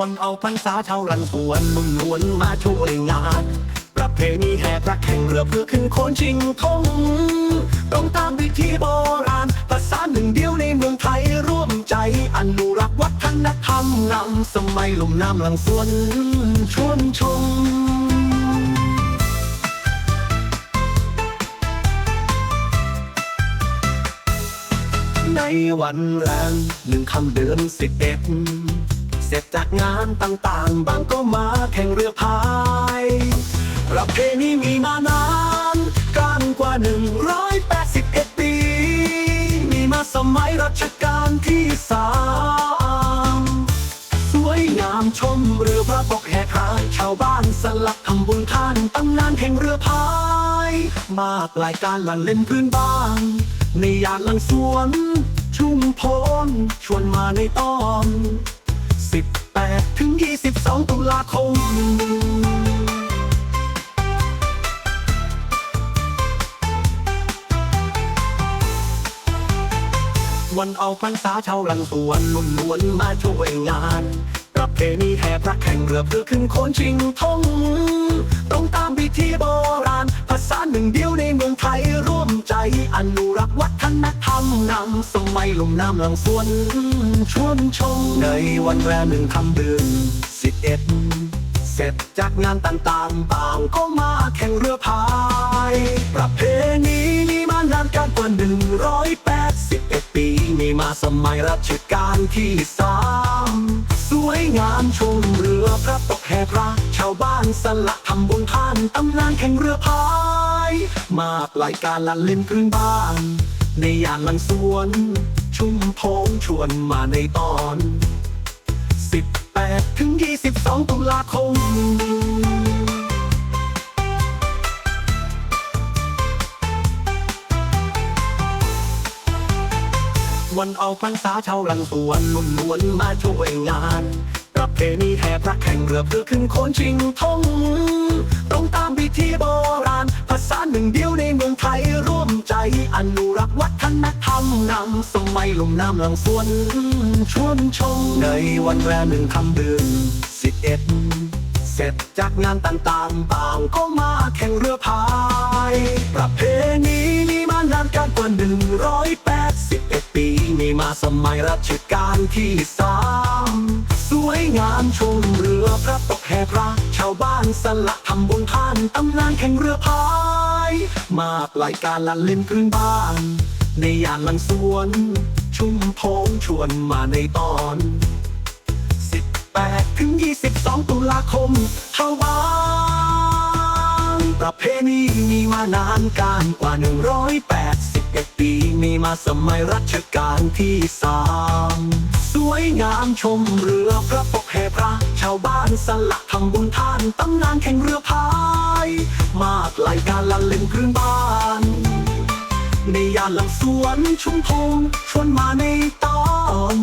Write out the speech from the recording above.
วันเอาพรรษาชาวรันสวนมุ่งนวลมาช่วยงาน ประเพณีแห่พระแข่งเรือเพื่อขึ้นโคนชิงทงตรงตามวิธีโบราณภาษาหนึ่งเดียวในเมืองไทยร่วมใจอนุรักษ์วัฒนธรรมนำสมัยลุ่มน้ำหลังสวนชวนชมในวันแรงหนึ่งคำเดือนสิบเอ็ด เสร็จจากงานต่างๆ บางก็มาแข่งเรือพายประเพณีมีมานานกันกว่า 181 ปี มีมาสมัยรัชกาลที่สามสวยงามชมเรือพระตกแห่ขานชาวบ้านสลักทำบุญทานตำนานแข่งเรือพาย มากรายการละเล่นพื้นบ้านในยานหลังสวน ชุ่มพลชวนมาในตอน 8 ถึง 22 ตุลาคม วันเอาพรรษาชาวลังสวนลุ่นนวลมาช่วยงานประเพณีแห่พระแข่งเรือเพื่อขึ้นโคนชิงทงตรงตามพิธีโบราณาหนึ่งเดียวในเมืองไทยร่วมใจอนุรักษ์วัฒนธรรมนำสมัยลมน้ำหลังสวนชวนชมในวันแรมหนึ่งคำเดือนสิบเอ็ดเสร็จจากงานต่างๆต่างก็มาแข่งเรือพาย ประเพณีนี้มานานกันกว่า181ปีมีมาสมัยรัชกาลที่สามสวยงามชมเรือพระตกแห่พระ ชาวบ้านสละทำบุญทานตำนานแข่งเรือพาย มารายการละเล่นพื้นบ้าน ในยานหลังสวน ชุมพงชวนมาในตอน 18 ถึง 22 ตุลาคมวันเอาพรรษาชาวลังสวนลุ่นนวลมาช่วยงาน ประเพณีแห่พระแข่งเรือเพื่อขึ้นโคนชิงทงตรง อนุรักษ์วัฒนธรรมนำสมัยลมน้ำหลังสวนชวนชมในวันแรมหนึ่งคำเดือนสิบเอ็ดเสร็จจากงานต่างๆต่างก็มาแข่งเรือพาย ประเพณีนี้มานานกันกว่า181ปีมีมาสมัยรัชกาลที่สามสวยงามชมเรือพระตกแห่พระ ชาวบ้านสละทำบุญทานตำนานแข่งเรือพาย มากรายการละเล่นพื้นบ้าน ในยานหลังสวน ชุมพงชวนมาในตอน 18 ถึง 22 ตุลาคมชาวบ้านประเพณีมีมานานการกว่า 181 ปี มีมาสมัยรัชกาลที่สามสวยงามชมเรือพระปกแห่พระ ชาวบ้านสละทำบุญทานตำนานแข่งเรือพาย มากรายการละเล่นพื้นบ้าน ในยานหลังสวนชุมพงชวนมาในตอน